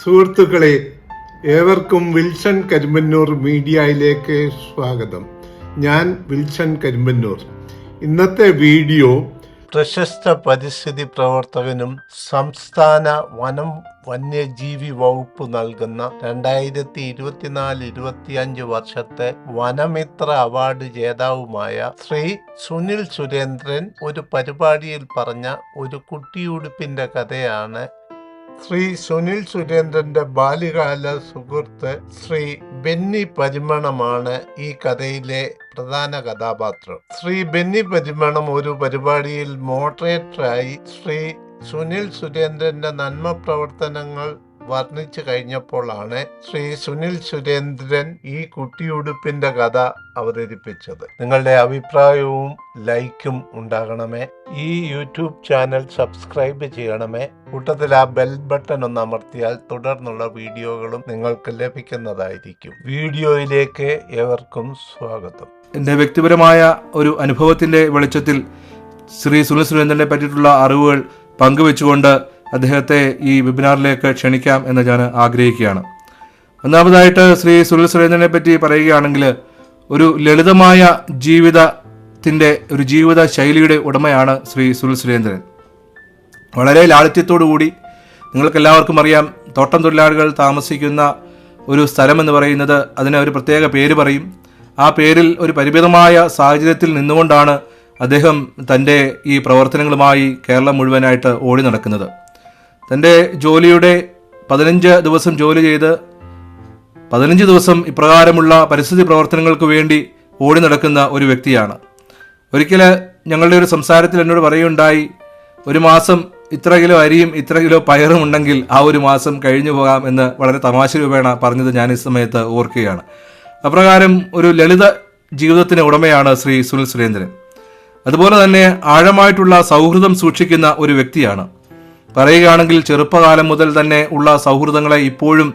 സുഹൃത്തുക്കളെ ഏവർക്കും വിൽസൺ കരിമ്പന്നൂർ മീഡിയയിലേക്ക് സ്വാഗതം. ഞാൻ വിൽസൺ കരിമ്പന്നൂർ. ഇന്നത്തെ വീഡിയോ പ്രശസ്ത പരിസ്ഥിതി പ്രവർത്തകനും സംസ്ഥാന വനം വന്യജീവി വകുപ്പ് നൽകുന്ന രണ്ടായിരത്തി ഇരുപത്തിനാല് ഇരുപത്തിയഞ്ച് വർഷത്തെ വനമിത്ര അവാർഡ് ജേതാവുമായ ശ്രീ സുനിൽ സുരേന്ദ്രൻ ഒരു പരിപാടിയിൽ പറഞ്ഞ ഒരു കുട്ടിയുടുപ്പിന്റെ കഥയാണ് ശ്രീ സുനിൽ സുരേന്ദ്രന്റെ ബാല്യകാല സുഹൃത്ത് ശ്രീ ബെന്നി പരിമണമാണ് ഈ കഥയിലെ പ്രധാന കഥാപാത്രം. ശ്രീ ബെന്നി പരിമണം ഒരു പരിപാടിയിൽ മോഡറേറ്ററായി ശ്രീ സുനിൽ സുരേന്ദ്രന്റെ നന്മ പ്രവർത്തനങ്ങൾ വർണിച്ചു കഴിഞ്ഞപ്പോഴാണ് ശ്രീ സുനിൽ സുരേന്ദ്രൻ ഈ കുട്ടിയുടുപ്പിന്റെ കഥ അവതരിപ്പിച്ചത്. നിങ്ങളുടെ അഭിപ്രായവും ലൈക്കും ഉണ്ടാകണമേ. ഈ യൂട്യൂബ് ചാനൽ സബ്സ്ക്രൈബ് ചെയ്യണമേ. കൂട്ടത്തിൽ ആ ബെൽ ബട്ടൺ ഒന്ന് അമർത്തിയാൽ തുടർന്നുള്ള വീഡിയോകളും നിങ്ങൾക്ക് ലഭിക്കുന്നതായിരിക്കും. വീഡിയോയിലേക്ക് ഏവർക്കും സ്വാഗതം. എന്റെ വ്യക്തിപരമായ ഒരു അനുഭവത്തിന്റെ വെളിച്ചത്തിൽ ശ്രീ സുനിൽ സുരേന്ദ്രനെ പറ്റിയിട്ടുള്ള അറിവുകൾ പങ്കുവെച്ചുകൊണ്ട് അദ്ദേഹത്തെ ഈ വെബിനാറിലേക്ക് ക്ഷണിക്കാം എന്ന് ഞാൻ ആഗ്രഹിക്കുകയാണ്. ഒന്നാമതായിട്ട് ശ്രീ സുനിൽ സുരേന്ദ്രനെ പറ്റി പറയുകയാണെങ്കിൽ ഒരു ലളിതമായ ജീവിതത്തിന്റെ ഒരു ജീവിത ശൈലിയുടെ ഉടമയാണ് ശ്രീ സുനിൽ സുരേന്ദ്രൻ. വളരെ കൂടി നിങ്ങൾക്കെല്ലാവർക്കും അറിയാം തോട്ടം തൊഴിലാളികൾ താമസിക്കുന്ന ഒരു സ്ഥലം എന്ന് പറയുന്നത് അതിന് ഒരു പ്രത്യേക പേര് പറയും. ആ പേരിൽ ഒരു പരിമിതമായ സാഹചര്യത്തിൽ നിന്നുകൊണ്ടാണ് അദ്ദേഹം തന്റെ ഈ പ്രവർത്തനങ്ങളുമായി കേരളം മുഴുവനായിട്ട് ഓടി നടക്കുന്നത്. തന്റെ ജോലിയുടെ പതിനഞ്ച് ദിവസം ജോലി ചെയ്ത് പതിനഞ്ച് ദിവസം ഇപ്രകാരമുള്ള പരിസ്ഥിതി പ്രവർത്തനങ്ങൾക്ക് വേണ്ടി ഓടി നടക്കുന്ന ഒരു വ്യക്തിയാണ്. ഒരിക്കൽ ഞങ്ങളുടെ ഒരു സംസാരത്തിൽ എന്നോട് പറയുകയുണ്ടായി ഒരു മാസം ഇത്ര കിലോ അരിയും ഇത്ര കിലോ പയറും ഉണ്ടെങ്കിൽ ആ ഒരു മാസം കഴിഞ്ഞു പോകാം എന്ന് വളരെ തമാശ രൂപേണ പറഞ്ഞത് ഞാൻ ഈ സമയത്ത് ഓർക്കുകയാണ്. അപ്രകാരം ഒരു ലളിത ജീവിതത്തിന് ഉടമയാണ് ശ്രീ സുനിൽ സുരേന്ദ്രൻ. അതുപോലെ തന്നെ ആഴമായിട്ടുള്ള സൗഹൃദം സൂക്ഷിക്കുന്ന ഒരു വ്യക്തിയാണ്. പറയുകയാണെങ്കിൽ ചെറുപ്പകാലം മുതൽ തന്നെ ഉള്ള സൗഹൃദങ്ങളെ ഇപ്പോഴും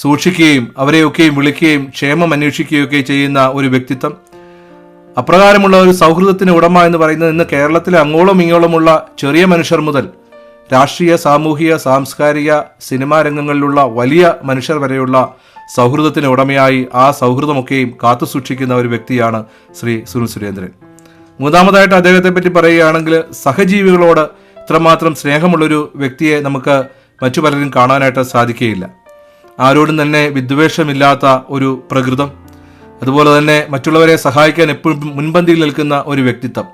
സൂക്ഷിക്കുകയും അവരെയൊക്കെയും വിളിക്കുകയും ക്ഷേമം അന്വേഷിക്കുകയൊക്കെ ചെയ്യുന്ന ഒരു വ്യക്തിത്വം. അപ്രകാരമുള്ള ഒരു സൗഹൃദത്തിന് ഉടമ എന്ന് പറയുന്നത് ഇന്ന് കേരളത്തിലെ അങ്ങോളം ഇങ്ങോളമുള്ള ചെറിയ മനുഷ്യർ മുതൽ രാഷ്ട്രീയ സാമൂഹിക സാംസ്കാരിക സിനിമാ രംഗങ്ങളിലുള്ള വലിയ മനുഷ്യർ വരെയുള്ള സൗഹൃദത്തിന് ഉടമയായി ആ സൗഹൃദമൊക്കെയും കാത്തു സൂക്ഷിക്കുന്ന ഒരു വ്യക്തിയാണ് ശ്രീ സുനിൽ സുരേന്ദ്രൻ. മൂന്നാമതായിട്ട് അദ്ദേഹത്തെ പറ്റി പറയുകയാണെങ്കിൽ സഹജീവികളോട് ഇത്രമാത്രം സ്നേഹമുള്ളൊരു വ്യക്തിയെ നമുക്ക് മറ്റു പലരും കാണാനായിട്ട് സാധിക്കുകയില്ല. ആരോടും തന്നെ വിദ്വേഷമില്ലാത്ത ഒരു പ്രകൃതം. അതുപോലെ തന്നെ മറ്റുള്ളവരെ സഹായിക്കാൻ എപ്പോഴും മുൻപന്തിയിൽ നിൽക്കുന്ന ഒരു വ്യക്തിത്വം.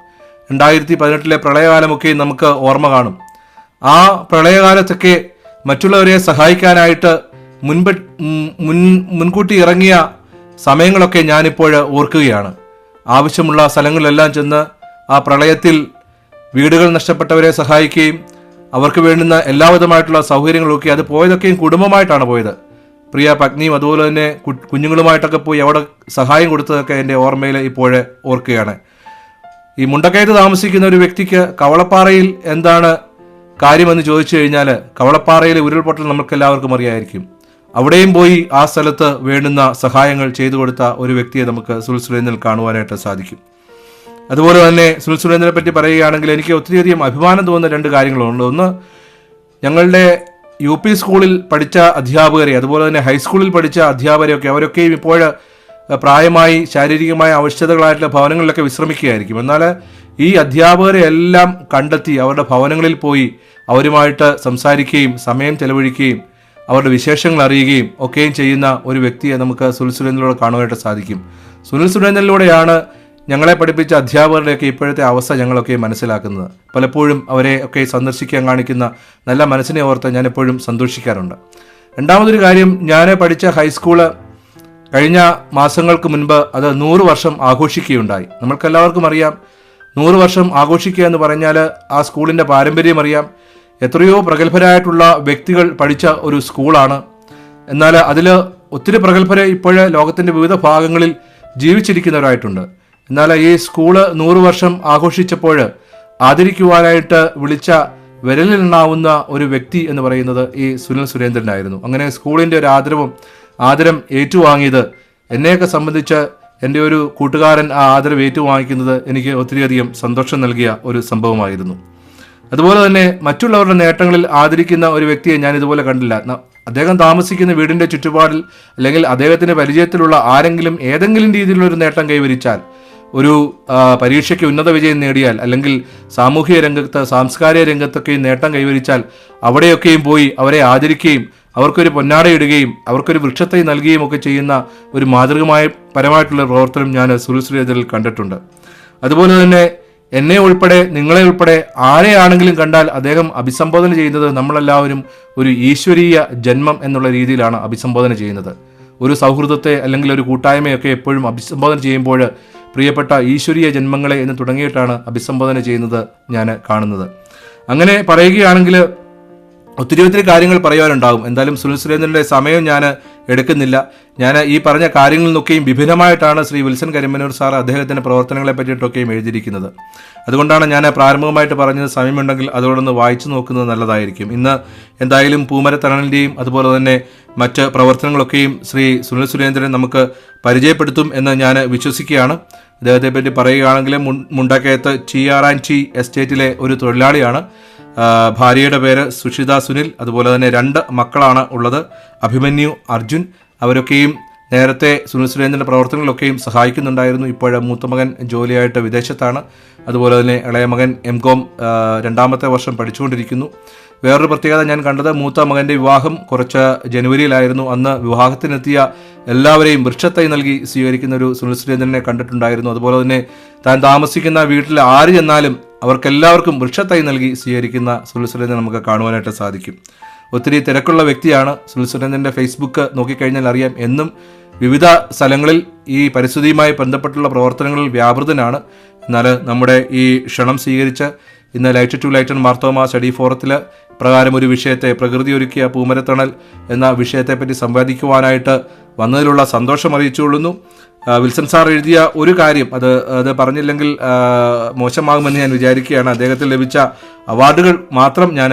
രണ്ടായിരത്തി പതിനെട്ടിലെ പ്രളയകാലമൊക്കെ നമുക്ക് ഓർമ്മ കാണും. ആ പ്രളയകാലത്തൊക്കെ മറ്റുള്ളവരെ സഹായിക്കാനായിട്ട് മുൻപ് മുൻ മുൻകൂട്ടി ഇറങ്ങിയ സമയങ്ങളൊക്കെ ഞാനിപ്പോൾ ഓർക്കുകയാണ്. ആവശ്യമുള്ള സ്ഥലങ്ങളിലെല്ലാം ചെന്ന് ആ പ്രളയത്തിൽ വീടുകൾ നഷ്ടപ്പെട്ടവരെ സഹായിക്കുകയും അവർക്ക് വേണ്ടുന്ന എല്ലാവിധമായിട്ടുള്ള സൗകര്യങ്ങളൊക്കെ അത് പോയതൊക്കെയും കുടുംബമായിട്ടാണ് പോയത്. പ്രിയ പത്നിയും അതുപോലെ തന്നെ കുഞ്ഞുങ്ങളുമായിട്ടൊക്കെ പോയി അവിടെ സഹായം കൊടുത്തതൊക്കെ എന്റെ ഓർമ്മയിൽ ഇപ്പോഴേ ഓർക്കുകയാണ്. ഈ മുണ്ടക്കയത്ത് താമസിക്കുന്ന ഒരു വ്യക്തിക്ക് കവളപ്പാറയിൽ എന്താണ് കാര്യമെന്ന് ചോദിച്ചു കഴിഞ്ഞാൽ കവളപ്പാറയിലെ ഉരുൾപൊട്ടൽ നമുക്ക് എല്ലാവർക്കും അറിയായിരിക്കും. അവിടെയും പോയി ആ സ്ഥലത്ത് വേണ്ടുന്ന സഹായങ്ങൾ ചെയ്തു കൊടുത്ത ഒരു വ്യക്തിയെ നമുക്ക് സുൽസുലിനിൽ കാണുവാനായിട്ട് സാധിക്കും. അതുപോലെ തന്നെ സുനിൽ സുരേന്ദ്രനെ പറ്റി പറയുകയാണെങ്കിൽ എനിക്ക് ഒത്തിരിയധികം അഭിമാനം തോന്നുന്ന രണ്ട് കാര്യങ്ങളുണ്ട്. ഒന്ന് ഞങ്ങളുടെ യു പി സ്കൂളിൽ പഠിച്ച അധ്യാപകരെ അതുപോലെ തന്നെ ഹൈസ്കൂളിൽ പഠിച്ച അധ്യാപകരെയൊക്കെ അവരൊക്കെയും ഇപ്പോൾ പ്രായമായി ശാരീരികമായ ആവശ്യതകളായിട്ടുള്ള ഭവനങ്ങളിലൊക്കെ വിശ്രമിക്കുകയായിരിക്കും. എന്നാൽ ഈ അധ്യാപകരെ എല്ലാം കണ്ടെത്തി അവരുടെ ഭവനങ്ങളിൽ പോയി അവരുമായിട്ട് സംസാരിക്കുകയും സമയം ചെലവഴിക്കുകയും അവരുടെ വിശേഷങ്ങൾ അറിയുകയും ഒക്കെയും ചെയ്യുന്ന ഒരു വ്യക്തിയെ നമുക്ക് സുനിൽ സുരേന്ദ്രനോട് കാണുവാനായിട്ട് സാധിക്കും. സുനിൽ സുരേന്ദ്രനിലൂടെയാണ് ഞങ്ങളെ പഠിപ്പിച്ച അധ്യാപകരുടെയൊക്കെ ഇപ്പോഴത്തെ അവസ്ഥ ഞങ്ങളൊക്കെ മനസ്സിലാക്കുന്നത്. പലപ്പോഴും അവരെ ഒക്കെ സന്ദർശിക്കാൻ കാണിക്കുന്ന നല്ല മനസ്സിനെ ഓർത്ത് ഞാൻ എപ്പോഴും സന്തോഷിക്കാറുണ്ട്. രണ്ടാമതൊരു കാര്യം ഞാൻ പഠിച്ച ഹൈസ്കൂൾ കഴിഞ്ഞ മാസങ്ങൾക്ക് മുൻപ് അത് നൂറ് വർഷം ആഘോഷിക്കുകയുണ്ടായി. നമ്മൾക്കെല്ലാവർക്കും അറിയാം നൂറ് വർഷം ആഘോഷിക്കുക എന്ന് പറഞ്ഞാൽ ആ സ്കൂളിന്റെ പാരമ്പര്യം അറിയാം. എത്രയോ പ്രഗത്ഭരായിട്ടുള്ള വ്യക്തികൾ പഠിച്ച ഒരു സ്കൂളാണ്. എന്നാൽ അതിൽ ഒത്തിരി പ്രഗത്ഭരെ ഇപ്പോഴേ ലോകത്തിന്റെ വിവിധ ഭാഗങ്ങളിൽ ജീവിച്ചിരിക്കുന്നവരായിട്ടുണ്ട്. എന്നാൽ ഈ സ്കൂൾ നൂറു വർഷം ആഘോഷിച്ചപ്പോൾ ആദരിക്കുവാനായിട്ട് വിളിച്ച വിരലിലുണ്ടാവുന്ന ഒരു വ്യക്തി എന്ന് പറയുന്നത് ഈ സുനിൽ സുരേന്ദ്രനായിരുന്നു. അങ്ങനെ സ്കൂളിന്റെ ഒരു ആദരവും ആദരം ഏറ്റുവാങ്ങിയത് എന്നെയൊക്കെ സംബന്ധിച്ച് എന്റെ ഒരു കൂട്ടുകാരൻ ആ ആദരവ് ഏറ്റുവാങ്ങിക്കുന്നത് എനിക്ക് ഒത്തിരിയധികം സന്തോഷം നൽകിയ ഒരു സംഭവമായിരുന്നു. അതുപോലെ തന്നെ മറ്റുള്ളവരുടെ നേട്ടങ്ങളിൽ ആദരിക്കുന്ന ഒരു വ്യക്തിയെ ഞാൻ ഇതുപോലെ കണ്ടില്ല. അദ്ദേഹം താമസിക്കുന്ന വീടിന്റെ ചുറ്റുപാടിൽ അല്ലെങ്കിൽ അദ്ദേഹത്തിന്റെ പരിചയത്തിലുള്ള ആരെങ്കിലും ഏതെങ്കിലും രീതിയിലുള്ള ഒരു നേട്ടം കൈവരിച്ചാൽ ഒരു പരീക്ഷയ്ക്ക് ഉന്നത വിജയം നേടിയാൽ അല്ലെങ്കിൽ സാമൂഹിക രംഗത്ത് സാംസ്കാരിക രംഗത്തൊക്കെയും നേട്ടം കൈവരിച്ചാൽ അവിടെയൊക്കെയും പോയി അവരെ ആദരിക്കുകയും അവർക്കൊരു പൊന്നാടയിടുകയും അവർക്കൊരു വൃക്ഷത്തെ നൽകുകയും ഒക്കെ ചെയ്യുന്ന ഒരു മാതൃകമായ പരമായിട്ടുള്ള പ്രവർത്തനം ഞാൻ സുരശ്രീതരിൽ കണ്ടിട്ടുണ്ട്. അതുപോലെ തന്നെ എന്നെ ഉൾപ്പെടെ നിങ്ങളെ ഉൾപ്പെടെ ആരെയാണെങ്കിലും കണ്ടാൽ അദ്ദേഹം അഭിസംബോധന ചെയ്യുന്നത് നമ്മളെല്ലാവരും ഒരു ഈശ്വരീയ ജന്മം എന്നുള്ള രീതിയിലാണ് അഭിസംബോധന ചെയ്യുന്നത്. ഒരു സൗഹൃദത്തെ അല്ലെങ്കിൽ ഒരു കൂട്ടായ്മയൊക്കെ എപ്പോഴും അഭിസംബോധന ചെയ്യുമ്പോൾ പ്രിയപ്പെട്ട ഈശ്വരീയ ജന്മങ്ങളെ എന്ന് തുടങ്ങിയിട്ടാണ് അഭിസംബോധന ചെയ്യുന്നത് ഞാൻ കാണുന്നത്. അങ്ങനെ പറയുകയാണെങ്കിൽ ഒത്തിരി ഒത്തിരി കാര്യങ്ങൾ പറയാനുണ്ടാകും എന്തായാലും സുനിൽ സുരേന്ദ്രന്റെ സമയം ഞാൻ എടുക്കുന്നില്ല. ഞാൻ ഈ പറഞ്ഞ കാര്യങ്ങളിൽ നിന്നൊക്കെയും വിഭിന്നമായിട്ടാണ് ശ്രീ വിൽസൺ കരിമനൂർ സാർ അദ്ദേഹത്തിന്റെ പ്രവർത്തനങ്ങളെ പറ്റിയിട്ടൊക്കെയും എഴുതിയിരിക്കുന്നത്. അതുകൊണ്ടാണ് ഞാൻ പ്രാരംഭമായിട്ട് പറഞ്ഞത് സമയമുണ്ടെങ്കിൽ അതോടൊന്ന് വായിച്ചു നോക്കുന്നത് നല്ലതായിരിക്കും. ഇന്ന് എന്തായാലും പൂമരത്തണലിന്റെയും അതുപോലെ തന്നെ മറ്റ് പ്രവർത്തനങ്ങളൊക്കെയും ശ്രീ സുനിൽ സുരേന്ദ്രൻ നമുക്ക് പരിചയപ്പെടുത്തും എന്ന് ഞാൻ വിശ്വസിക്കുകയാണ്. അദ്ദേഹത്തെ പറ്റി പറയുകയാണെങ്കിൽ മുണ്ടക്കയത്ത് ടി ആർ ആൻഡ് ടി എസ്റ്റേറ്റിലെ ഒരു തൊഴിലാളിയാണ്. ഭാര്യയുടെ പേര് സുഷിത സുനിൽ അതുപോലെ തന്നെ രണ്ട് മക്കളാണ് ഉള്ളത്. അഭിമന്യു അർജുൻ അവരൊക്കെയും നേരത്തെ സുനിൽ സുരേന്ദ്രന്റെ പ്രവർത്തനങ്ങളൊക്കെയും സഹായിക്കുന്നുണ്ടായിരുന്നു. ഇപ്പോൾ മൂത്ത മകൻ ജോലിയായിട്ട് വിദേശത്താണ്. അതുപോലെ തന്നെ ഇളയ മകൻ എം കോം രണ്ടാമത്തെ വർഷം പഠിച്ചുകൊണ്ടിരിക്കുന്നു. വേറൊരു പ്രത്യേകത ഞാൻ കണ്ടത് മൂത്ത മകന്റെ വിവാഹം കുറച്ച് ജനുവരിയിലായിരുന്നു. അന്ന് വിവാഹത്തിനെത്തിയ എല്ലാവരെയും വൃക്ഷത്തൈ നൽകി സ്വീകരിക്കുന്ന ഒരു സുനിൽ സുരേന്ദ്രനെ കണ്ടിട്ടുണ്ടായിരുന്നു. അതുപോലെ തന്നെ താൻ താമസിക്കുന്ന വീട്ടിൽ ആര് ചെന്നാലും അവർക്കെല്ലാവർക്കും വൃക്ഷത്തൈ നൽകി സ്വീകരിക്കുന്ന സുനിൽ സുരേന്ദ്രൻ നമുക്ക് കാണുവാനായിട്ട് സാധിക്കും. ഒത്തിരി തിരക്കുള്ള വ്യക്തിയാണ് സുനിൽ സുരേന്ദ്രന്റെ ഫേസ്ബുക്ക് നോക്കിക്കഴിഞ്ഞാൽ അറിയാം. എന്നും വിവിധ സ്ഥലങ്ങളിൽ ഈ പരിസ്ഥിതിയുമായി ബന്ധപ്പെട്ടുള്ള പ്രവർത്തനങ്ങളിൽ വ്യാപൃതനാണ്. എന്നാൽ നമ്മുടെ ഈ ക്ഷണം സ്വീകരിച്ച ഇന്ന് light to lighten Marthoma study ഫോറത്തിൽ പ്രകാരം ഒരു വിഷയത്തെ പ്രകൃതി ഒരുക്കിയ പൂമരത്തണൽ എന്ന വിഷയത്തെപ്പറ്റി സംവാദിക്കുവാനായിട്ട് വന്നതിലുള്ള സന്തോഷം അറിയിച്ചുകൊള്ളുന്നു. വിൽസൺ സാർ എഴുതിയ ഒരു കാര്യം അത് അത് പറഞ്ഞില്ലെങ്കിൽ മോശമാകുമെന്ന് ഞാൻ വിചാരിക്കുകയാണ്. അദ്ദേഹത്തിന് ലഭിച്ച അവാർഡുകൾ മാത്രം ഞാൻ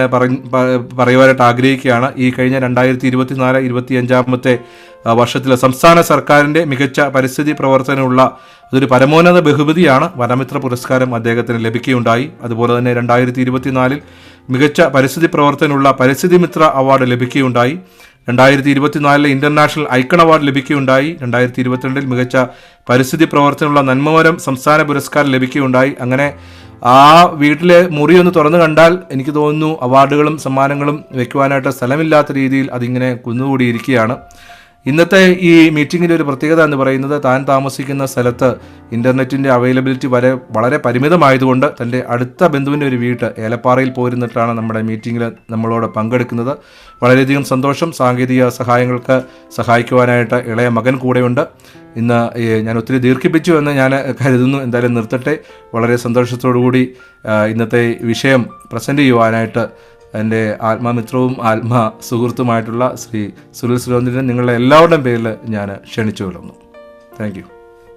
പറയുവാനായിട്ട് ആഗ്രഹിക്കുകയാണ്. ഈ കഴിഞ്ഞ രണ്ടായിരത്തി ഇരുപത്തിനാല് ഇരുപത്തി അഞ്ചാമത്തെ വർഷത്തിലെ സംസ്ഥാന സർക്കാരിന്റെ മികച്ച പരിസ്ഥിതി പ്രവർത്തനമുള്ള അതൊരു പരമോന്നത ബഹുമതിയാണ് വനമിത്ര പുരസ്കാരം അദ്ദേഹത്തിന് ലഭിക്കുകയുണ്ടായി. അതുപോലെ തന്നെ രണ്ടായിരത്തി ഇരുപത്തിനാലിൽ മികച്ച പരിസ്ഥിതി പ്രവർത്തനമുള്ള പരിസ്ഥിതി മിത്ര അവാർഡ് ലഭിക്കുകയുണ്ടായി. രണ്ടായിരത്തി ഇരുപത്തിനാലിലെ ഇന്റർനാഷണൽ ഐക്കൺ അവാർഡ് ലഭിക്കുകയുണ്ടായി. രണ്ടായിരത്തി ഇരുപത്തിരണ്ടിൽ മികച്ച പരിസ്ഥിതി പ്രവർത്തനമുള്ള നന്മമരം സംസ്ഥാന പുരസ്കാരം ലഭിക്കുകയുണ്ടായി. അങ്ങനെ ആ വീട്ടിലെ മുറി ഒന്ന് തുറന്നു കണ്ടാൽ എനിക്ക് തോന്നുന്നു അവാർഡുകളും സമ്മാനങ്ങളും വെക്കുവാനായിട്ട് സ്ഥലമില്ലാത്ത രീതിയിൽ അതിങ്ങനെ കുന്നുകൂടിയിരിക്കുകയാണ്. ഇന്നത്തെ ഈ മീറ്റിങ്ങിന്റെ ഒരു പ്രത്യേകത എന്ന് പറയുന്നത് താൻ താമസിക്കുന്ന സ്ഥലത്ത് ഇന്റർനെറ്റിന്റെ അവൈലബിലിറ്റി വരെ വളരെ പരിമിതമായതുകൊണ്ട് തന്റെ അടുത്ത ബന്ധുവിന്റെ ഒരു വീട്ട് ഏലപ്പാറയിൽ പോയിരുന്നിട്ടാണ് നമ്മുടെ മീറ്റിങ്ങിൽ നമ്മളോട് പങ്കെടുക്കുന്നത്. വളരെയധികം സന്തോഷം. സാങ്കേതിക സഹായങ്ങൾക്ക് സഹായിക്കുവാനായിട്ട് ഇളയ മകൻ കൂടെയുണ്ട്. ഇന്ന് ഞാൻ ഒത്തിരി ദീർഘിപ്പിച്ചു എന്ന് ഞാൻ കരുതുന്നു. എന്തായാലും നിർത്തട്ടെ. വളരെ സന്തോഷത്തോടു കൂടി ഇന്നത്തെ വിഷയം പ്രസന്റ് ചെയ്യുവാനായിട്ട് എന്റെ ആത്മമിത്രവും ആത്മ സുഹൃത്തുമായിട്ടുള്ള ശ്രീ സുനിൽ സുരേന്ദ്രൻ നിങ്ങളുടെ എല്ലാവരുടെയും പേരിൽ ഞാൻ ക്ഷണിച്ചു കൊള്ളുന്നു താങ്ക് യു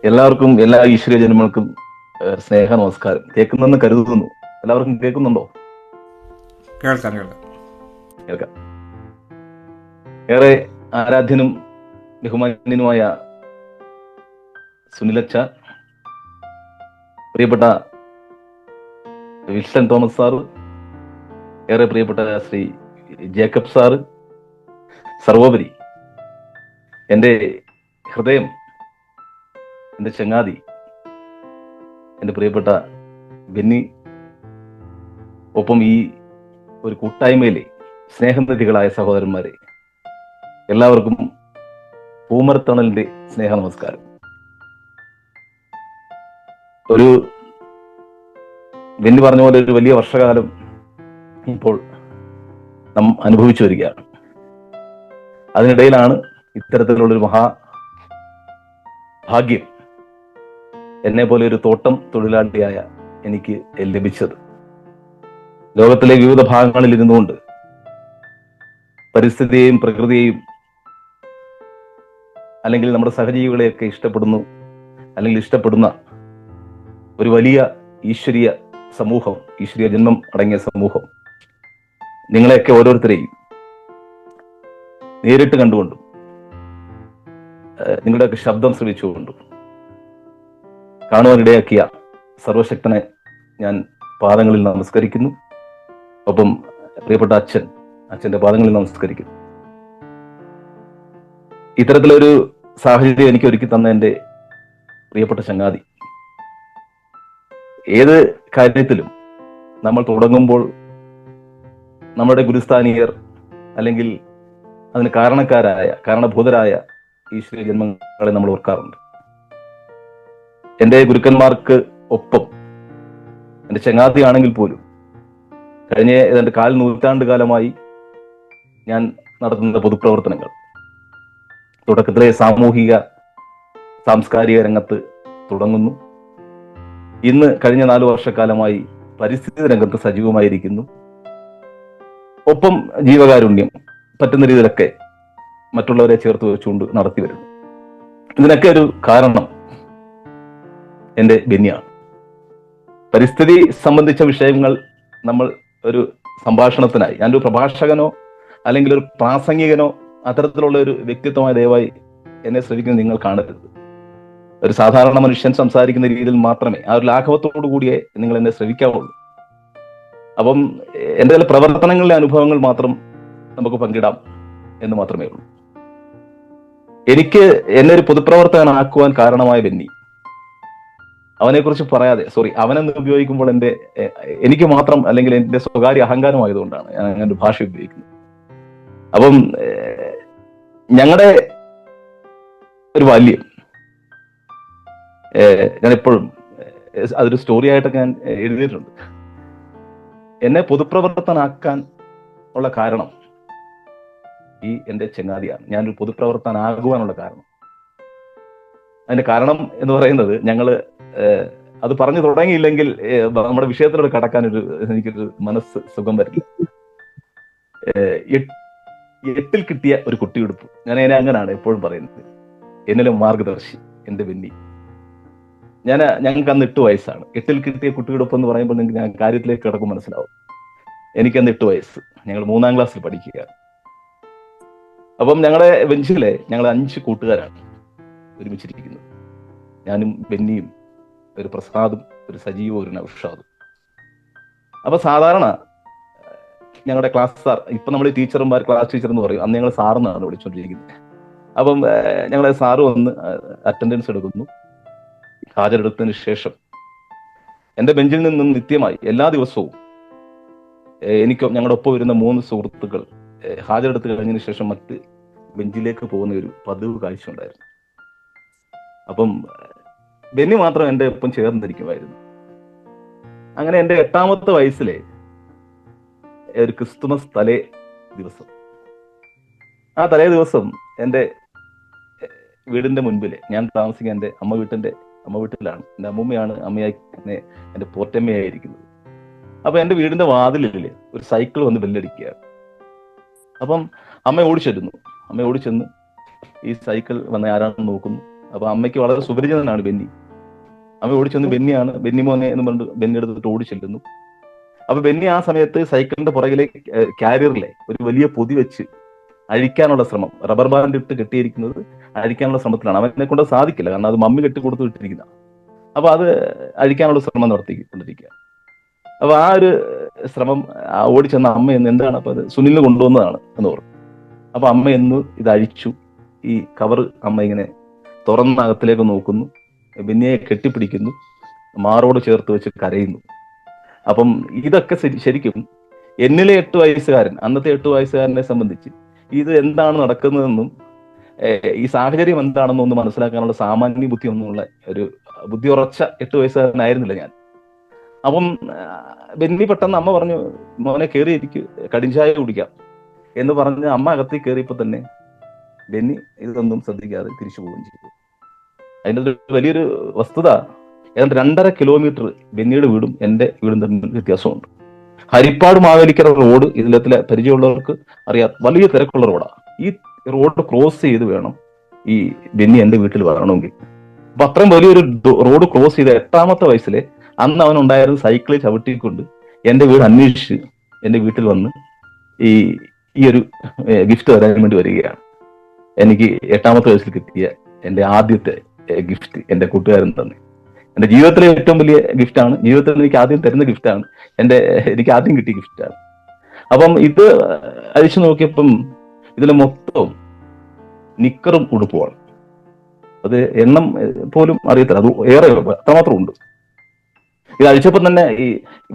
എല്ലാവർക്കും എല്ലാ ഈശ്വര ജന്മങ്ങൾക്കും സ്നേഹ നമസ്കാരം കേൾക്കുന്നെന്ന് കരുതുന്നു. എല്ലാവർക്കും കേൾക്കുന്നുണ്ടോ? കേൾക്കാം കേൾക്കാം. കേൾക്കാം. ഏറെ ആരാധ്യനും ബഹുമാന്യനുമായ സുനിലച്ച പ്രിയപ്പെട്ട വിൽസൺ തോമസ് സാറ് ഏറെ പ്രിയപ്പെട്ട ശ്രീ ജേക്കബ് സാറ് സർവോപരി എന്റെ ഹൃദയം എന്റെ ചങ്ങാതി എന്റെ പ്രിയപ്പെട്ട ബെന്നി ഒപ്പം ഈ ഒരു കൂട്ടായ്മയിലെ സ്നേഹനിധികളായ സഹോദരന്മാരെ എല്ലാവർക്കും പൂമരത്തണലിന്റെ സ്നേഹ നമസ്കാരം ഒരു ബെന്നി പറഞ്ഞ പോലെ ഒരു വലിയ വർഷകാലം ഇപ്പോൾ നാം അനുഭവിച്ചു വരികയാണ്. അതിനിടയിലാണ് ഇത്തരത്തിലുള്ളൊരു മഹാ ഭാഗ്യം. എന്നെ പോലെ ഒരു തോട്ടം തൊഴിലാളിയായ എനിക്ക് ലഭിച്ചത്. ലോകത്തിലെ വിവിധ ഭാഗങ്ങളിൽ ഇരുന്നുകൊണ്ട് പരിസ്ഥിതിയെയും പ്രകൃതിയെയും അല്ലെങ്കിൽ നമ്മുടെ സഹജീവികളെയൊക്കെ ഇഷ്ടപ്പെടുന്നു അല്ലെങ്കിൽ ഇഷ്ടപ്പെടുന്ന ഒരു വലിയ ഈശ്വരീയ സമൂഹം ഈശ്വരീയ ജന്മം അടങ്ങിയ സമൂഹം നിങ്ങളെയൊക്കെ ഓരോരുത്തരെയും നേരിട്ട് കണ്ടുകൊണ്ടും നിങ്ങളുടെയൊക്കെ ശബ്ദം ശ്രമിച്ചുകൊണ്ടും കാണുവാനിടയാക്കിയ സർവശക്തനെ ഞാൻ പാദങ്ങളിൽ നമസ്കരിക്കുന്നു. ഒപ്പം പ്രിയപ്പെട്ട അച്ഛൻ അച്ഛന്റെ പാദങ്ങളിൽ നമസ്കരിക്കുന്നു. ഇത്തരത്തിലൊരു സാഹചര്യം എനിക്ക് ഒരുക്കി തന്ന എന്റെ പ്രിയപ്പെട്ട ചങ്ങാതി. ഏത് കാര്യത്തിലും നമ്മൾ തുടങ്ങുമ്പോൾ നമ്മുടെ ഗുരുസ്ഥാനീയർ അല്ലെങ്കിൽ അതിന് കാരണക്കാരായ കാരണഭൂതരായ ഈശ്വര ജന്മങ്ങളെ നമ്മൾ ഓർക്കാറുണ്ട്. എന്റെ ഗുരുക്കന്മാർക്ക് ഒപ്പം എന്റെ ചങ്ങാതിയാണെങ്കിൽ പോലും കഴിഞ്ഞ ഏതാണ്ട് കാൽ നൂറ്റാണ്ട് കാലമായി ഞാൻ നടത്തുന്ന പൊതുപ്രവർത്തനങ്ങൾ. തുടക്കത്തിലെ സാമൂഹിക സാംസ്കാരിക രംഗത്ത് തുടങ്ങുന്നു. ഇന്ന് കഴിഞ്ഞ നാലു വർഷക്കാലമായി പരിസ്ഥിതി രംഗത്ത് സജീവമായിരിക്കുന്നു. ഒപ്പം ജീവകാരുണ്യം പറ്റുന്ന രീതിയിലൊക്കെ മറ്റുള്ളവരെ ചേർത്ത് വെച്ചുകൊണ്ട് നടത്തി വരുന്നു. ഇതിനൊക്കെ ഒരു കാരണം എന്റെ ബെന്നിയാണ് പരിസ്ഥിതി സംബന്ധിച്ച വിഷയങ്ങൾ നമ്മൾ ഒരു സംഭാഷണത്തിനായി ഞാനൊരു പ്രഭാഷകനോ അല്ലെങ്കിൽ ഒരു പ്രാസംഗികനോ അത്തരത്തിലുള്ള ഒരു വ്യക്തിത്വമായ ദയവായി എന്നെ ശ്രമിക്കുന്നത് നിങ്ങൾ കാണരുത്. ഒരു സാധാരണ മനുഷ്യൻ സംസാരിക്കുന്ന രീതിയിൽ മാത്രമേ ആ ഒരു ലാഘവത്തോടു കൂടിയേ നിങ്ങൾ എന്നെ ശ്രമിക്കാവുള്ളൂ. അപ്പം എന്റെ ചില പ്രവർത്തനങ്ങളിലെ അനുഭവങ്ങൾ മാത്രം നമുക്ക് പങ്കിടാം എന്ന് മാത്രമേ ഉള്ളൂ. എനിക്ക് എന്നെ ഒരു പൊതുപ്രവർത്തകനാക്കുവാൻ കാരണമായ ബെന്നി. അവനെ കുറിച്ച് പറയാതെ സോറി അവനെന്ന് ഉപയോഗിക്കുമ്പോൾ എന്റെ എനിക്ക് മാത്രം അല്ലെങ്കിൽ എന്റെ സ്വകാര്യ അഹങ്കാരമായതുകൊണ്ടാണ് ഞാൻ അങ്ങനെ ഭാഷ ഉപയോഗിക്കുന്നത്. അപ്പം ഞങ്ങളുടെ ഒരു ബാല്യം ഞാൻ എപ്പോഴും അതൊരു സ്റ്റോറി ആയിട്ടൊക്കെ ഞാൻ എഴുതിയിട്ടുണ്ട്. എന്നെ പൊതുപ്രവർത്തനാക്കാൻ ഉള്ള കാരണം ഈ എന്റെ ചങ്ങാതിയാണ്. ഞാനൊരു പൊതുപ്രവർത്തനാകുവാനുള്ള കാരണം. അതിന്റെ കാരണം എന്ന് പറയുന്നത് ഞങ്ങൾ അത് പറഞ്ഞു തുടങ്ങിയില്ലെങ്കിൽ നമ്മുടെ വിഷയത്തിലൂടെ കടക്കാൻ ഒരു എനിക്കൊരു മനസ്സ് സുഖം വരില്ല. എട്ടിൽ കിട്ടിയ ഒരു കുട്ടിയുടുപ്പ്. ഞാൻ അതിനെ അങ്ങനെയാണ് എപ്പോഴും പറയുന്നത്. എന്നിലും മാർഗദർശി എന്റെ ബെന്നി. ഞാൻ ഞങ്ങൾക്ക് അന്ന് എട്ട് വയസ്സാണ്. എട്ടിൽ കിട്ടിയ കുട്ടിയോടൊപ്പം എന്ന് പറയുമ്പോൾ നിങ്ങൾക്ക് ഞാൻ കാര്യത്തിലേക്ക് കിടക്കും മനസ്സിലാവും. എനിക്ക് അന്ന് എട്ട് വയസ്സ്. ഞങ്ങൾ മൂന്നാം ക്ലാസ്സിൽ പഠിക്കുകയാണ് അപ്പം ഞങ്ങളുടെ ബെഞ്ചിലെ ഞങ്ങൾ അഞ്ച് കൂട്ടുകാരാണ് ഒരുമിച്ചിരിക്കുന്നത്. ഞാനും ബെന്നിയും ഒരു പ്രസാദും ഒരു സജീവും ഒരു നൌഷാദും. അപ്പൊ സാധാരണ ഞങ്ങളുടെ ക്ലാസ് സാർ ഇപ്പൊ നമ്മൾ ടീച്ചർമാർ ക്ലാസ് ടീച്ചർ എന്ന് പറയും. അന്ന് ഞങ്ങൾ സാറെന്നാണ് വിളിച്ചോണ്ടിരിക്കുന്നത് അപ്പം ഞങ്ങളെ സാറ് വന്ന് അറ്റൻഡൻസ് എടുക്കുന്നു. ഹാജരെടുത്തതിന് ശേഷം എന്റെ ബെഞ്ചിൽ നിന്നും നിത്യമായി എല്ലാ ദിവസവും എനിക്ക് ഞങ്ങളുടെ ഒപ്പം വരുന്ന മൂന്ന് സുഹൃത്തുക്കൾ ഹാജരെടുത്ത് കഴിഞ്ഞതിന് ശേഷം മറ്റ് ബെഞ്ചിലേക്ക് പോകുന്ന ഒരു പതിവ് കാഴ്ച ഉണ്ടായിരുന്നു. അപ്പം ബെന്നി മാത്രം എന്റെ ഒപ്പം ചേർന്നിരിക്കുമായിരുന്നു. അങ്ങനെ എന്റെ എട്ടാമത്തെ വയസ്സിലെ ഒരു ക്രിസ്തുമസ് തലേ ദിവസം. ആ തലേ ദിവസം എന്റെ വീടിന്റെ മുൻപിൽ ഞാൻ താമസിക്കുന്ന എന്റെ അമ്മ വീട്ടിന്റെ അമ്മ വീട്ടിലാണ്. എന്റെ അമ്മൂമ്മയാണ് അമ്മയായി എന്നെ എന്റെ പോറ്റമ്മയായിരിക്കുന്നത്. അപ്പൊ എന്റെ വീടിന്റെ വാതിലിൽ ഒരു സൈക്കിൾ വന്ന് ബെല്ലടിക്കുകയാണ്. അപ്പം അമ്മ ഓടിച്ചെല്ലുന്നു അമ്മ ഓടിച്ചെന്ന് ഈ സൈക്കിൾ വന്ന ആരാണെന്ന് നോക്കുന്നു. അപ്പൊ അമ്മയ്ക്ക് വളരെ സുപരിചിതനാണ് ബെന്നി. അമ്മ ഓടിച്ചെന്ന് ബെന്നിയാണ്. ബെന്നി മോനെ എന്ന് പറഞ്ഞിട്ട് ബെന്നി എടുത്തിട്ട് ഓടിച്ചെല്ലുന്നു അപ്പൊ ബെന്നി ആ സമയത്ത് സൈക്കിളിന്റെ പുറകിലെ കാരിയറിലെ ഒരു വലിയ പൊതി വെച്ച് അഴിക്കാനുള്ള ശ്രമം. റബ്ബർ ബാൻഡ് ഇട്ട് കെട്ടിയിരിക്കുന്നത് അഴിക്കാനുള്ള ശ്രമത്തിലാണ്. അവനെ കൊണ്ട് സാധിക്കില്ല. കാരണം അത് മമ്മി കെട്ടി കൊടുത്തു വിട്ടിരിക്കുന്ന. അപ്പൊ അത് അഴിക്കാനുള്ള ശ്രമം നടത്തിക്കൊണ്ടിരിക്കുക അപ്പൊ ആ ഒരു ശ്രമം ഓടിച്ചെന്ന അമ്മ എന്ന് എന്താണ്? അപ്പൊ അത് സുനിലിന് കൊണ്ടുവന്നതാണ് എന്ന് പറഞ്ഞു. അപ്പൊ അമ്മ എന്ന് ഇത് അഴിച്ചു. ഈ കവർ അമ്മ ഇങ്ങനെ തുറന്ന അകത്തിലേക്ക് നോക്കുന്നു. ബിന്നിയെ കെട്ടിപ്പിടിക്കുന്നു. മാറോട് ചേർത്ത് വെച്ച് കരയുന്നു. അപ്പം ഇതൊക്കെ ശരിക്കും എന്നിലെ എട്ട് വയസ്സുകാരൻ അന്നത്തെ എട്ട് വയസ്സുകാരനെ സംബന്ധിച്ച് ഇത് എന്താണ് നടക്കുന്നതെന്നും ഈ സാഹചര്യം എന്താണെന്നും ഒന്ന് മനസ്സിലാക്കാനുള്ള സാമാന്യ ബുദ്ധി ഒന്നുമുള്ള ഒരു ബുദ്ധി ഉറച്ച എട്ട് വയസ്സുകാരനായിരുന്നില്ല ഞാൻ. അപ്പം ബെന്നി പെട്ടെന്ന് അമ്മ പറഞ്ഞു മോനെ കയറിയിരിക്കും കടിഞ്ചായ കുടിക്കാം. എന്ന് പറഞ്ഞ് അമ്മ അകത്തി കയറിയപ്പോ തന്നെ ബെന്നി ഇതൊന്നും ശ്രദ്ധിക്കാതെ തിരിച്ചു പോവുകയും ചെയ്തു. അതിന്റെ വലിയൊരു വസ്തുത ഏതാണ്ട് രണ്ടര കിലോമീറ്റർ ബെന്നിയുടെ വീടും എന്റെ വീടും തമ്മിൽ വ്യത്യാസമുണ്ട്. ഹരിപ്പാട് മാവേലിക്കര റോഡ് ഇതിലത്തിലെ പരിചയമുള്ളവർക്ക് അറിയാം. വലിയ തിരക്കുള്ള റോഡാണ് ഈ റോഡ് ക്രോസ് ചെയ്ത് വേണം ഈ ബെന്നി എന്റെ വീട്ടിൽ വരണമെങ്കിൽ. അപ്പൊ അത്രയും വലിയൊരു റോഡ് ക്രോസ് ചെയ്ത എട്ടാമത്തെ വയസ്സിലെ അന്ന് അവൻ ഉണ്ടായിരുന്ന സൈക്കിളിൽ ചവിട്ടിക്കൊണ്ട് എന്റെ വീട് അന്വേഷിച്ച് എന്റെ വീട്ടിൽ വന്ന് ഈ ഈ ഒരു ഗിഫ്റ്റ് തരാൻ വേണ്ടി വരികയാണ്. എനിക്ക് എട്ടാമത്തെ വയസ്സിൽ കിട്ടിയ എന്റെ ആദ്യത്തെ ഗിഫ്റ്റ് എന്റെ കൂട്ടുകാരൻ തന്നെ. എന്റെ ജീവിതത്തിലെ ഏറ്റവും വലിയ ഗിഫ്റ്റാണ് ജീവിതത്തിൽ എനിക്ക് ആദ്യം തരുന്ന ഗിഫ്റ്റാണ് എന്റെ എനിക്ക് ആദ്യം കിട്ടിയ ഗിഫ്റ്റാണ് അപ്പം ഇത് അഴിച്ചു നോക്കിയപ്പം ഇതിൽ മൊത്തം നിക്കറും ഉടുപ്പുമാണ് അത് എണ്ണം പോലും അറിയത്തില്ല. അത് ഏറെ അത്രമാത്രം ഉണ്ട്. ഇത് അഴിച്ചപ്പോൾ തന്നെ ഈ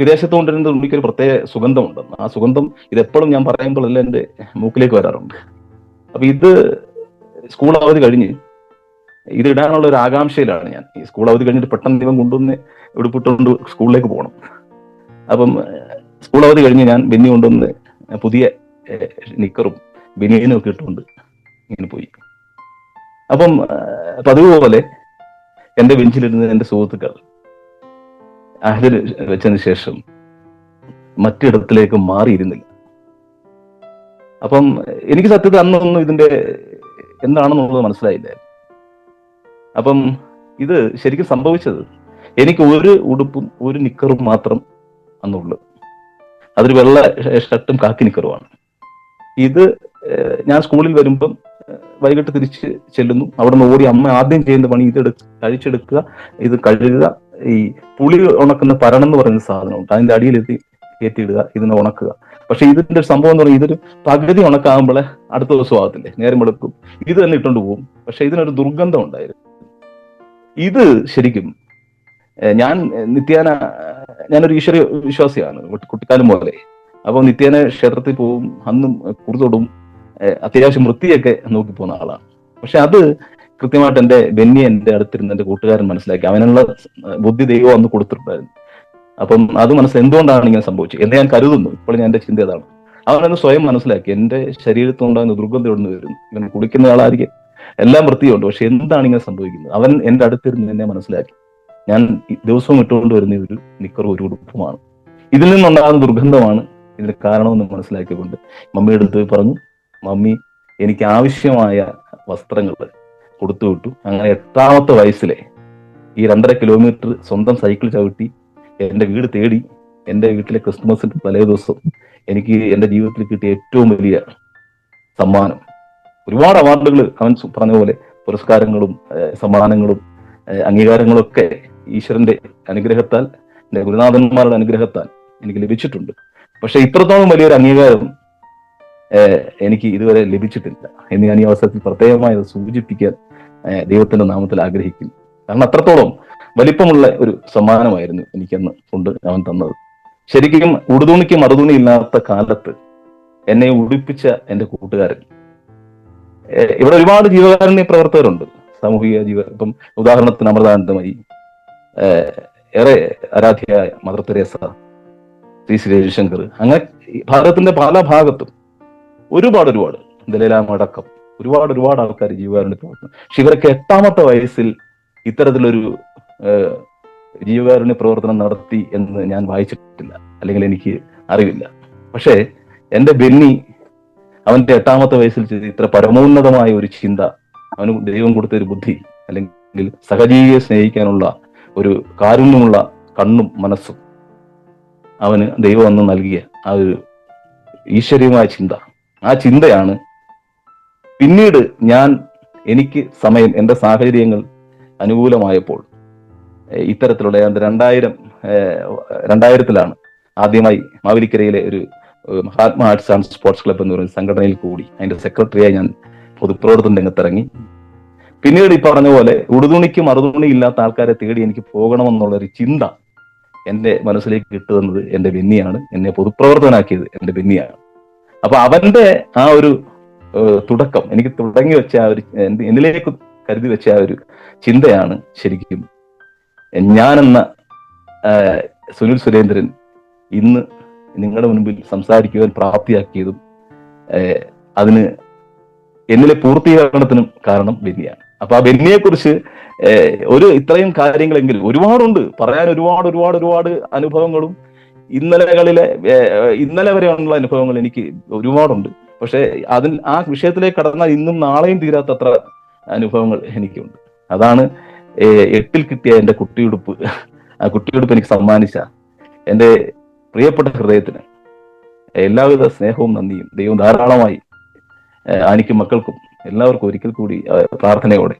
വിദേശത്ത് കൊണ്ടിരുന്ന ഉള്ളിക്ക് ഒരു പ്രത്യേക സുഗന്ധമുണ്ട് ആ സുഗന്ധം ഇത് എപ്പോഴും ഞാൻ പറയുമ്പോഴല്ല എന്റെ മൂക്കിലേക്ക് വരാറുണ്ട്. അപ്പൊ ഇത് സ്കൂൾ അവധി കഴിഞ്ഞ് ഇത് ഇടാനുള്ള ഒരു ആകാംക്ഷയിലാണ് ഞാൻ. ഈ സ്കൂൾ അവധി കഴിഞ്ഞിട്ട് പെട്ടെന്ന് ദൈവം കൊണ്ടുവന്ന് ഉടുപ്പിട്ടുകൊണ്ട് സ്കൂളിലേക്ക് പോകണം. അപ്പം സ്കൂൾ അവധി കഴിഞ്ഞ് ഞാൻ ബെന്നി കൊണ്ടുവന്ന് പുതിയ നിക്കറും ബനിയനും ഒക്കെ ഇട്ടുകൊണ്ട് ഇങ്ങനെ പോയി. അപ്പം പതിവ് പോലെ എന്റെ ബെഞ്ചിലിരുന്ന് എന്റെ സുഹൃത്തുക്കൾ അതിൽ വെച്ചതിന് ശേഷം മറ്റിടത്തിലേക്ക് മാറിയിരുന്നില്ല. അപ്പം എനിക്ക് സത്യത്തിൽ അന്നൊന്നും ഇതിന്റെ എന്താണെന്നുള്ളത് മനസ്സിലായില്ല. അപ്പം ഇത് ശരിക്കും സംഭവിച്ചത് എനിക്ക് ഒരു ഉടുപ്പും ഒരു നിക്കറും മാത്രം അന്നുള്ളു. അതൊരു വെള്ള ഷർട്ടും കാക്കി നിക്കറുമാണ്. ഇത് ഞാൻ സ്കൂളിൽ വരുമ്പം വൈകിട്ട് തിരിച്ച് ചെല്ലുന്നു. അവിടെ നിന്ന് ഓടി അമ്മ ആദ്യം ചെയ്യുന്ന പണി ഇത് കഴിച്ചെടുക്കുക ഇത് കഴുകുക ഈ പുളി ഉണക്കുന്ന പരണം എന്ന് പറയുന്ന സാധനമുണ്ട്. അതിന്റെ അടിയിലെത്തി കയറ്റിയിടുക ഇതിനെ ഉണക്കുക. പക്ഷെ ഇതിന്റെ ഒരു സംഭവം എന്ന് പറഞ്ഞാൽ ഇതൊരു പകുതി ഉണക്കാകുമ്പോഴേ അടുത്ത ദിവസം ആകത്തില്ലേ നേരം വെളുക്കും. ഇത് തന്നെ ഇട്ടുകൊണ്ട് പോകും. പക്ഷെ ഇതിനൊരു ദുർഗന്ധം ഉണ്ടായിരുന്നു. ഇത് ശരിക്കും ഞാൻ നിത്യാന ഞാനൊരു ഈശ്വര വിശ്വാസിയാണ് കുട്ടിക്കാലം പോലെ. അപ്പോൾ നിത്യേന ക്ഷേത്രത്തിൽ പോവും അന്നും കുറുതൊടും അത്യാവശ്യം വൃത്തിയൊക്കെ നോക്കി പോകുന്ന ആളാണ്. പക്ഷെ അത് കൃത്യമായിട്ട് എന്റെ ബെന്നി എന്റെ അടുത്തിരുന്ന് എന്റെ കൂട്ടുകാരൻ മനസ്സിലാക്കി. അവനുള്ള ബുദ്ധി ദൈവം അന്ന് കൊടുത്തിട്ടുണ്ടായിരുന്നു. അപ്പം അത് മനസ്സിൽ എന്തുകൊണ്ടാണ് ഇങ്ങനെ സംഭവിച്ചത്? എന്ന് ഞാൻ കരുതുന്നു. ഇപ്പോൾ ഞാൻ എന്റെ ചിന്ത അതാണ്. അവനന്ന് സ്വയം മനസ്സിലാക്കി. എന്റെ ശരീരത്തിൽ ഉണ്ടാകുന്ന ദുർഗന്ധം ഇവിടുന്ന് വരുന്നു? ഇവൻ കുളിക്കുന്ന ആളായിരിക്കും. എല്ലാം വൃത്തിയുണ്ട് പക്ഷെ എന്താണ് ഇങ്ങനെ സംഭവിക്കുന്നത്? അവൻ എന്റെ അടുത്തിരുന്ന് എന്നെ മനസ്സിലാക്കി. ഞാൻ ദിവസവും ഇട്ടുകൊണ്ട് വരുന്ന ഒരു നിക്കറും ഒരു ഉടുപ്പുമാണ്. ഇതിൽ നിന്നുണ്ടാകുന്ന ദുർഗന്ധമാണ് ഇതിന് കാരണമെന്ന് മനസ്സിലാക്കിക്കൊണ്ട് മമ്മിയുടെ അടുത്ത് പറഞ്ഞു മമ്മി എനിക്ക് ആവശ്യമായ വസ്ത്രങ്ങൾ കൊടുത്തു വിട്ടു. അങ്ങനെ എട്ടാമത്തെ വയസ്സിലെ ഈ രണ്ടര കിലോമീറ്റർ സ്വന്തം സൈക്കിൾ ചവിട്ടി എന്റെ വീട് തേടി എന്റെ വീട്ടിലെ ക്രിസ്മസിന്റെ തലേ ദിവസം എനിക്ക് എന്റെ ജീവിതത്തിൽ കിട്ടിയ ഏറ്റവും വലിയ സമ്മാനം ഒരുപാട് അവാർഡുകൾ അവൻ പറഞ്ഞ പോലെ പുരസ്കാരങ്ങളും സമ്മാനങ്ങളും അംഗീകാരങ്ങളും ഒക്കെ ഈശ്വരന്റെ അനുഗ്രഹത്താൽ എന്റെ ഗുരുനാഥന്മാരുടെ അനുഗ്രഹത്താൽ എനിക്ക് ലഭിച്ചിട്ടുണ്ട്. പക്ഷെ ഇത്രത്തോളം വലിയൊരു അംഗീകാരം എനിക്ക് ഇതുവരെ ലഭിച്ചിട്ടില്ല എന്ന് ഞാൻ ഈ അവസരത്തിൽ പ്രത്യേകമായി സൂചിപ്പിക്കാൻ ദൈവത്തിന്റെ നാമത്തിൽ ആഗ്രഹിക്കുന്നു. കാരണം അത്രത്തോളം വലിപ്പമുള്ള ഒരു സമ്മാനമായിരുന്നു എനിക്കന്ന് കൊണ്ട് അവൻ തന്നത്. ശരിക്കും ഉടുതുണിക്ക് മറുതുണി ഇല്ലാത്ത കാലത്ത് എന്നെ ഉടുപ്പിച്ച എന്റെ കൂട്ടുകാരൻ ഇവിടെ ഒരുപാട് ജീവകാരുണ്യ പ്രവർത്തകരുണ്ട്. സാമൂഹിക ജീവ ഇപ്പം ഉദാഹരണത്തിന് അമൃതാനന്ദമയി ഏറെ ആരാധ്യയായ മദർ തെരേസ ശ്രീ ശ്രീ രവിശങ്കർ. അങ്ങനെ ഭാരതത്തിന്റെ പല ഭാഗത്തും ഒരുപാട് ഒരുപാട് ദലൈലാമ അടക്കം ഒരുപാട് ഒരുപാട് ആൾക്കാർ ജീവകാരുണ്യ പ്രവർത്തനം. പക്ഷെ ഇവരൊക്കെ എട്ടാമത്തെ വയസ്സിൽ ഇത്തരത്തിലൊരു ജീവകാരുണ്യ പ്രവർത്തനം നടത്തി എന്ന് ഞാൻ വായിച്ചിട്ടില്ല. അല്ലെങ്കിൽ എനിക്ക് അറിവില്ല. പക്ഷേ എന്റെ ബെന്നി അവന്റെ എട്ടാമത്തെ വയസ്സിൽ ഇത്ര പരമോന്നതമായ ഒരു ചിന്ത അവന് ദൈവം കൊടുത്ത ഒരു ബുദ്ധി അല്ലെങ്കിൽ സഹജീവിയെ സ്നേഹിക്കാനുള്ള ഒരു കാരുണ്യമുള്ള കണ്ണും മനസ്സും അവന് ദൈവം അന്ന് നൽകിയ ആ ഒരു ഈശ്വരീയമായ ചിന്ത. ആ ചിന്തയാണ് പിന്നീട് ഞാൻ എനിക്ക് സമയം എന്റെ സാഹചര്യങ്ങൾ അനുകൂലമായപ്പോൾ ഇത്തരത്തിലുള്ള രണ്ടായിരം രണ്ടായിരത്തിലാണ് ആദ്യമായി മാവേലിക്കരയിലെ ഒരു Mahatma arts and sports club എന്ന് പറയുന്ന സംഘടനയിൽ കൂടി അതിന്റെ സെക്രട്ടറിയായി ഞാൻ പൊതുപ്രവർത്തന രംഗത്തിറങ്ങി. പിന്നീട് ഈ പറഞ്ഞ പോലെ ഉടുതുണിക്ക് മറുതുണി ഇല്ലാത്ത ആൾക്കാരെ തേടി എനിക്ക് പോകണമെന്നുള്ള ഒരു ചിന്ത എന്റെ മനസ്സിലേക്ക് കിട്ടുന്നത് എന്റെ ബെന്നിയാണ്. എന്നെ പൊതുപ്രവർത്തനാക്കിയത് എന്റെ ബെന്നിയാണ്. അപ്പൊ അവന്റെ ആ ഒരു തുടക്കം എനിക്ക് തുടങ്ങി വെച്ച ആ ഒരു എന്നിലേക്ക് കരുതി വെച്ച ആ ഒരു ചിന്തയാണ് ശരിക്കും ഞാനെന്ന സുനിൽ സുരേന്ദ്രൻ ഇന്ന് നിങ്ങളുടെ മുൻപിൽ സംസാരിക്കുവാൻ പ്രാപ്തിയാക്കിയതും അതിന് എന്നിലെ പൂർത്തീകരണത്തിനും കാരണം ബെന്നിയാണ്. അപ്പൊ ആ ബെന്നിയെ കുറിച്ച് ഒരു ഇത്രയും കാര്യങ്ങളെങ്കിലും ഒരുപാടുണ്ട്. പറയാൻ ഒരുപാട് ഒരുപാട് ഒരുപാട് അനുഭവങ്ങളും ഇന്നലകളിലെ ഇന്നലെ വരെയുള്ള അനുഭവങ്ങൾ എനിക്ക് ഒരുപാടുണ്ട്. പക്ഷെ അതിൽ ആ വിഷയത്തിലേക്ക് കടന്നാൽ ഇന്നും നാളെയും തീരാത്തത്ര അനുഭവങ്ങൾ എനിക്കുണ്ട്. അതാണ് എട്ടിൽ കിട്ടിയ എന്റെ കുട്ടിയുടുപ്പ്. ആ കുട്ടിയുടുപ്പ് എനിക്ക് സമ്മാനിച്ച എന്റെ പ്രിയപ്പെട്ട ഹൃദയത്തിന് എല്ലാവിധ സ്നേഹവും നന്ദിയും ദൈവം ധാരാളമായി ആനിക്കും മക്കൾക്കും എല്ലാവർക്കും ഒരിക്കൽ കൂടി പ്രാർത്ഥനയോടെ.